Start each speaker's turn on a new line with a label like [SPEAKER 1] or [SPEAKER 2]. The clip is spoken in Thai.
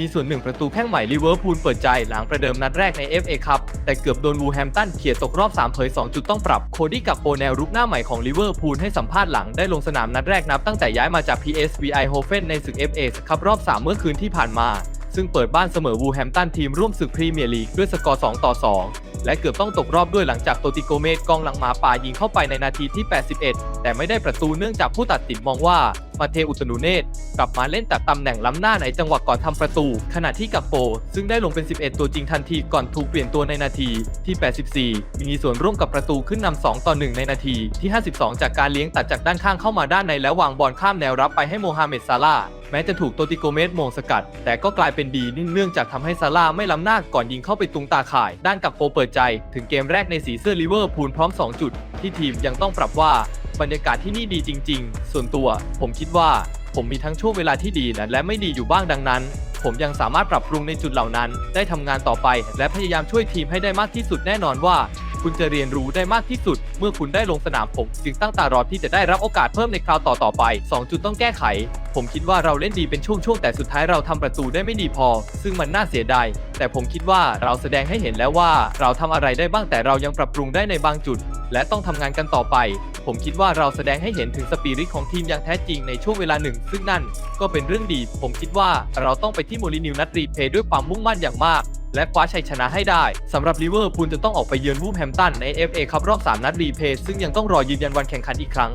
[SPEAKER 1] มีส่วนหนึ่งประตูแข้งใหม่ลิเวอร์พูลเปิดใจหลังประเดิมนัดแรกใน FA คัพแต่เกือบโดนวูแฮมตันเขี่ยตกรอบ 3 เผย 2 จุดต้องปรับ โคดี้กับโปแนวรุกหน้าใหม่ของลิเวอร์พูลให้สัมภาษณ์หลังได้ลงสนามนัดแรกนับตั้งแต่ย้ายมาจาก PSV Eindhoven ในศึก FA คัพรอบ 3 เมื่อคืนที่ผ่านมา ซึ่งเปิดบ้านเสมอวูแฮมตันทีมร่วมศึกพรีเมียร์ลีกด้วยสกอร์ 2 ต่อ 2 และเกือบต้องตกรอบด้วยหลังจากโตติโกเมสกองหลังหมาป่ายิงเข้าไปในนาทีที่ 81 แต่ไม่ได้ประตูเนื่องจากผู้ตัดสินมองว่า มาเทอุตนูเนตกลับมาเล่นจากตำแหน่งล้ำหน้าในจังหวะก่อนทำประตู ขณะที่กับโป ซึ่งได้ลงเป็น 11 ตัวจริงทันทีก่อนถูกเปลี่ยนตัวในนาทีที่ 84 มีส่วนร่วมกับประตูขึ้นนำ2ต่อ 1 ในนาทีที่ 52 จากการเลี้ยงตัดจากด้านข้างเข้ามาด้านในแล้ววางบอลข้ามแนวรับไปให้โมฮัมเหม็ดซาลาแม้จะถูกโตติโกเมสมงสกัด แต่ก็กลายเป็นดีเนื่องจากทำให้ซาลาไม่ล้ำหน้าก่อนยิงเข้าไปตุงตาข่าย ด้านกับโปเปิดใจ ถึงเกมแรกในสีเสื้อลิเวอร์พูลพร้อม 2 จุด ที่ทีมยังต้องปรับว่าบรรยากาศที่นี่ดีจริง ๆ ส่วนตัว ผมคิดว่า ผมมีทั้งช่วงเวลาที่ดีและไม่ดีอยู่บ้างดังนั้น ผมยังสามารถปรับปรุงในจุดเหล่านั้น ได้ทำงานต่อไป และพยายามช่วยทีมให้ได้มากที่สุดแน่นอนว่า คุณจะเรียนรู้ได้มากที่สุด เมื่อคุณได้ลงสนามผมจึงตั้งตารอที่จะได้รับโอกาสเพิ่มในคราวต่อๆไป 2 จุดต้องแก้ไข ผมคิดว่าเราเล่นดีเป็นช่วงๆแต่สุดท้ายเราทำประตูได้ไม่ดีพอ ซึ่งมันน่าเสียดายแต่ผมคิดว่าเราแสดงให้เห็นแล้วว่า เราทำอะไรได้บ้างแต่เรายังปรับปรุงได้ในบางจุด และต้องทำงานกันต่อไป ผมคิดว่าเราแสดงให้เห็นถึงสปิริตของทีมอย่างแท้จริงในช่วงเวลาหนึ่ง ซึ่งนั่นก็เป็นเรื่องดี ผมคิดว่าเราต้องไปที่โมลินิวนัดรีเพย์ด้วยความมุ่งมั่นอย่างมาก และคว้าชัยชนะให้ได้สำหรับลิเวอร์พูลจะต้องออกไปเยือนวูฟแฮมตันใน FA คัพรอบ 3 นัดรีเพย์ซึ่งยังต้องรอยืนยันวันแข่งขันอีกครั้ง